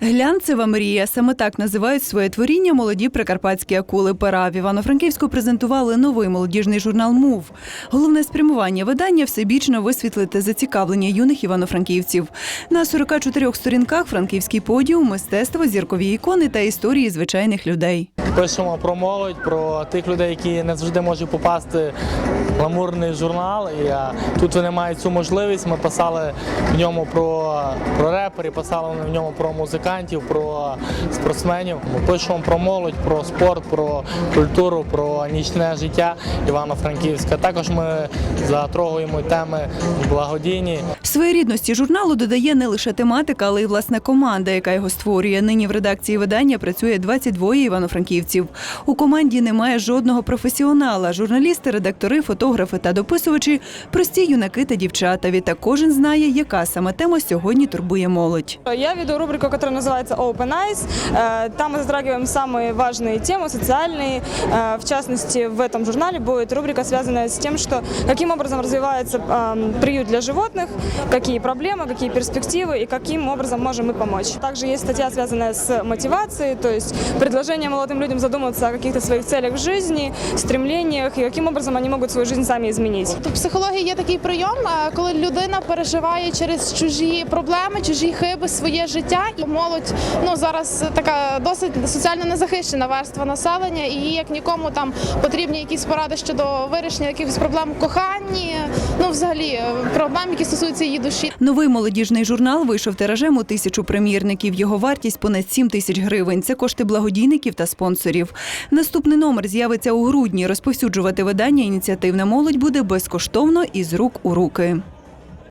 Глянцева мрія саме так називають своє творіння молоді прикарпатські акули пера. В Івано-Франківську презентували новий молодіжний журнал Мув. Головне спрямування видання всебічно висвітлити зацікавлення юних івано-франківців. На 44 сторінках франківський подіум, мистецтво, зіркові ікони та історії звичайних людей. Пишемо про молодь, про тих людей, які не завжди можуть попасти в гламурний журнал. І а, тут вони мають цю можливість. Ми писали в ньому про, про реперів, писали в ньому про музикантів, про спортсменів. Ми пишемо про молодь, про спорт, про культуру, про нічне життя Івано-Франківська. Також ми затрогуємо теми благодійні. Своєрідності журналу додає не лише тематика, але й власна команда, яка його створює. Нині в редакції видання працює 22 івано-франківців. У команді немає жодного професіонала. Журналісти, редактори, фотографи та дописувачі прості юнаки та дівчата. Відтак кожен знає, яка саме тема сьогодні турбує молодь. Я веду рубрику, которая называется Open Eyes. Э, Там мы затрагиваем самые важные темы, социальные. Э, В частности, в этом журнале будет рубрика, связанная с тем, что каким образом развивается эм, приют для животных, какие проблемы, какие перспективы и каким образом можем мы помочь. Также есть статья, связанная с мотивацией, то есть предложение молодым людям задуматься о каких-то своих целях в жизни, стремлениях и каким образом они могут свою жизнь сами изменить. У психології є такий прийом, е, коли людина переживає через чужі проблеми, чужі хиби, своє життя. І молодь ну зараз така досить соціально незахищена верства населення, і їй як нікому там потрібні якісь поради щодо вирішення якихось проблем в коханні. Ну, взагалі, е, проблем, які стосуються її душі. Новий молодіжний журнал вийшов тиражем у тисячу примірників. Його вартість понад 7 тисяч гривень. Це кошти благодійників та спонсорів. Наступний номер з'явиться у грудні. Розповсюджувати видання ініціативна молодь буде безкоштовно і з рук у руки.